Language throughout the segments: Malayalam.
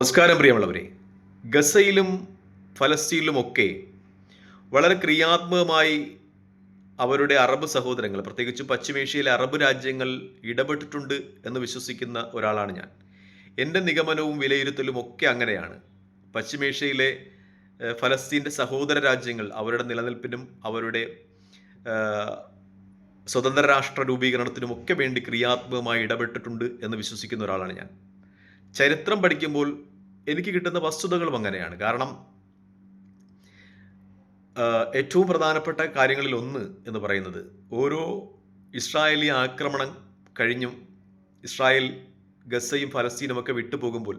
നമസ്കാരം പ്രിയമുള്ളവരെ. ഗസയിലും ഫലസ്തീനിലുമൊക്കെ വളരെ ക്രിയാത്മകമായി അവരുടെ അറബ് സഹോദരങ്ങൾ പ്രത്യേകിച്ച് പശ്ചിമേഷ്യയിലെ അറബ് രാജ്യങ്ങൾ ഇടപെട്ടിട്ടുണ്ട് എന്ന് വിശ്വസിക്കുന്ന ഒരാളാണ് ഞാൻ. എന്റെ നിഗമനവും വിലയിരുത്തലും ഒക്കെ അങ്ങനെയാണ്. പശ്ചിമേഷ്യയിലെ ഫലസ്തീന്റെ സഹോദര രാജ്യങ്ങൾ അവരുടെ നിലനിൽപ്പിനും അവരുടെ സ്വതന്ത്ര രാഷ്ട്ര രൂപീകരണത്തിനും ഒക്കെ വേണ്ടി ക്രിയാത്മകമായി ഇടപെട്ടിട്ടുണ്ട് എന്ന് വിശ്വസിക്കുന്ന ഒരാളാണ് ഞാൻ. ചരിത്രം പഠിക്കുമ്പോൾ എനിക്ക് കിട്ടുന്ന വസ്തുതകളും അങ്ങനെയാണ്. കാരണം ഏറ്റവും പ്രധാനപ്പെട്ട കാര്യങ്ങളിൽ ഒന്ന് എന്ന് പറയുന്നത് ഓരോ ഇസ്രായേലി ആക്രമണം കഴിഞ്ഞും ഇസ്രായേൽ ഗസയും ഫലസ്തീനും ഒക്കെ വിട്ടുപോകുമ്പോൾ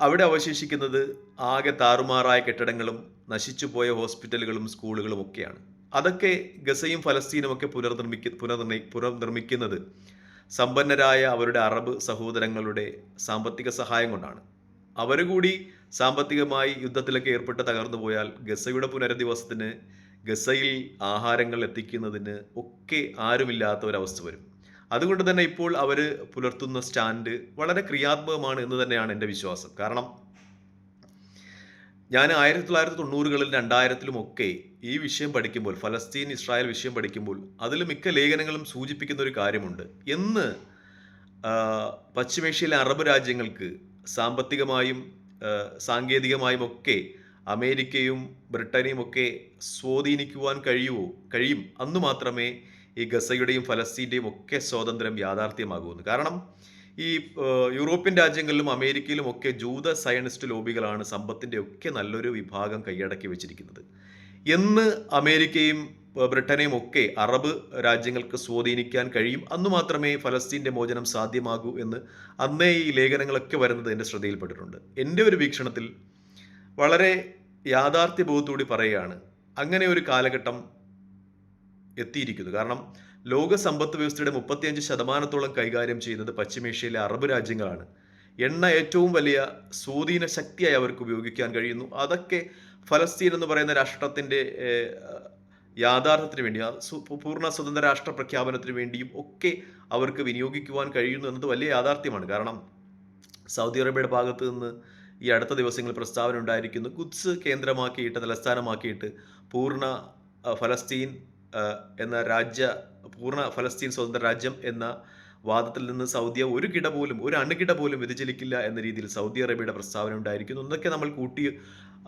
അവിടെ അവശേഷിക്കുന്നത് ആകെ താറുമാറായ കെട്ടിടങ്ങളും നശിച്ചുപോയ ഹോസ്പിറ്റലുകളും സ്കൂളുകളും ഒക്കെയാണ്. അതൊക്കെ ഗസയും ഫലസ്തീനും ഒക്കെ പുനർനിർമ്മിക്ക പുനർനിർമ്മി പുനർനിർമ്മിക്കുന്നത് സമ്പന്നരായ അവരുടെ അറബ് സഹോദരങ്ങളുടെ സാമ്പത്തിക സഹായം കൊണ്ടാണ്. അവർ കൂടി സാമ്പത്തികമായി യുദ്ധത്തിലൊക്കെ ഏർപ്പെട്ട് തകർന്നു പോയാൽ ഗസയുടെ പുനരധിവാസത്തിന് ഗസയിൽ ആഹാരങ്ങൾ എത്തിക്കുന്നതിന് ഒക്കെ ആരുമില്ലാത്ത ഒരവസ്ഥ വരും. അതുകൊണ്ട് തന്നെ ഇപ്പോൾ അവർ പുലർത്തുന്ന സ്റ്റാൻഡ് വളരെ ക്രിയാത്മകമാണ് എന്ന് തന്നെയാണ് എന്റെ വിശ്വാസം. കാരണം ഞാൻ ആയിരത്തി തൊള്ളായിരത്തി തൊണ്ണൂറുകളിൽ രണ്ടായിരത്തിലും ഒക്കെ ഈ വിഷയം പഠിക്കുമ്പോൾ ഫലസ്തീൻ ഇസ്രായേൽ വിഷയം പഠിക്കുമ്പോൾ അതിൽ മിക്ക ലേഖനങ്ങളും സൂചിപ്പിക്കുന്ന ഒരു കാര്യമുണ്ട്. എന്ന് പശ്ചിമേഷ്യയിലെ അറബ് രാജ്യങ്ങൾക്ക് സാമ്പത്തികമായും സാങ്കേതികമായും ഒക്കെ അമേരിക്കയും ബ്രിട്ടനെയും ഒക്കെ സ്വാധീനിക്കുവാൻ കഴിയുമോ കഴിയും. അന്ന് മാത്രമേ ഈ ഗസയുടെയും ഫലസ്തീന്റെയും ഒക്കെ സ്വാതന്ത്ര്യം യാഥാർത്ഥ്യമാകുമെന്ന് കാരണം ഈ യൂറോപ്യൻ രാജ്യങ്ങളിലും അമേരിക്കയിലും ഒക്കെ ജൂത സയനിസ്റ്റ് ലോബികളാണ് സമ്പത്തിന്റെ ഒക്കെ നല്ലൊരു വിഭാഗം കൈയടക്കി വെച്ചിരിക്കുന്നത്. എന്ന് അമേരിക്കയും ബ്രിട്ടനെയും ഒക്കെ അറബ് രാജ്യങ്ങൾക്ക് സ്വാധീനിക്കാൻ കഴിയും. അന്നു മാത്രമേ ഫലസ്തീന്റെ മോചനം സാധ്യമാകൂ എന്ന് അന്നേ ഈ ലേഖനങ്ങളൊക്കെ വരുന്നത് എന്റെ ശ്രദ്ധയിൽപ്പെട്ടിട്ടുണ്ട്. എന്റെ ഒരു വീക്ഷണത്തിൽ വളരെ യാഥാർത്ഥ്യബോധത്തോടി പറയുകയാണ് അങ്ങനെ ഒരു കാലഘട്ടം എത്തിയിരിക്കുന്നു. കാരണം ലോക സമ്പത്ത് വ്യവസ്ഥയുടെ മുപ്പത്തിയഞ്ച് ശതമാനത്തോളം കൈകാര്യം ചെയ്യുന്നത് പശ്ചിമേഷ്യയിലെ അറബ് രാജ്യങ്ങളാണ്. എണ്ണ ഏറ്റവും വലിയ സ്വാധീന ശക്തിയായി അവർക്ക് ഉപയോഗിക്കാൻ കഴിയുന്നു. അതൊക്കെ ഫലസ്തീൻ എന്ന് പറയുന്ന രാഷ്ട്രത്തിന്റെ യാഥാർത്ഥ്യത്തിന് വേണ്ടി ആ പൂർണ സ്വതന്ത്ര രാഷ്ട്ര പ്രഖ്യാപനത്തിന് വേണ്ടിയും ഒക്കെ അവർക്ക് വിനിയോഗിക്കുവാൻ കഴിയുന്നു എന്നത് വലിയ യാഥാർത്ഥ്യമാണ്. കാരണം സൗദി അറേബ്യയുടെ ഭാഗത്ത് നിന്ന് ഈ അടുത്ത ദിവസങ്ങളിൽ പ്രസ്താവന ഉണ്ടായിരിക്കുന്നു. കുദ്സ് കേന്ദ്രമാക്കിയിട്ട് തലസ്ഥാനമാക്കിയിട്ട് പൂർണ ഫലസ്തീൻ എന്ന രാജ്യ പൂർണ ഫലസ്തീൻ സ്വതന്ത്ര രാജ്യം എന്ന വാദത്തിൽ നിന്ന് സൗദിയ ഒരു കിട പോലും ഒരു അണുകിട പോലും വ്യതിചലിക്കില്ല എന്ന രീതിയിൽ സൗദി അറേബ്യയുടെ പ്രസ്താവന ഉണ്ടായിരിക്കുന്നു. എന്നൊക്കെ നമ്മൾ കൂട്ടി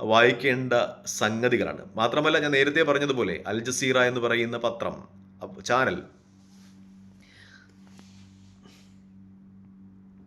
വായിക്കേണ്ട സംഗതികളാണ്. മാത്രമല്ല ഞാൻ നേരത്തെ പറഞ്ഞതുപോലെ അൽ ജസീറ എന്ന് പറയുന്ന പത്രം ചാനൽ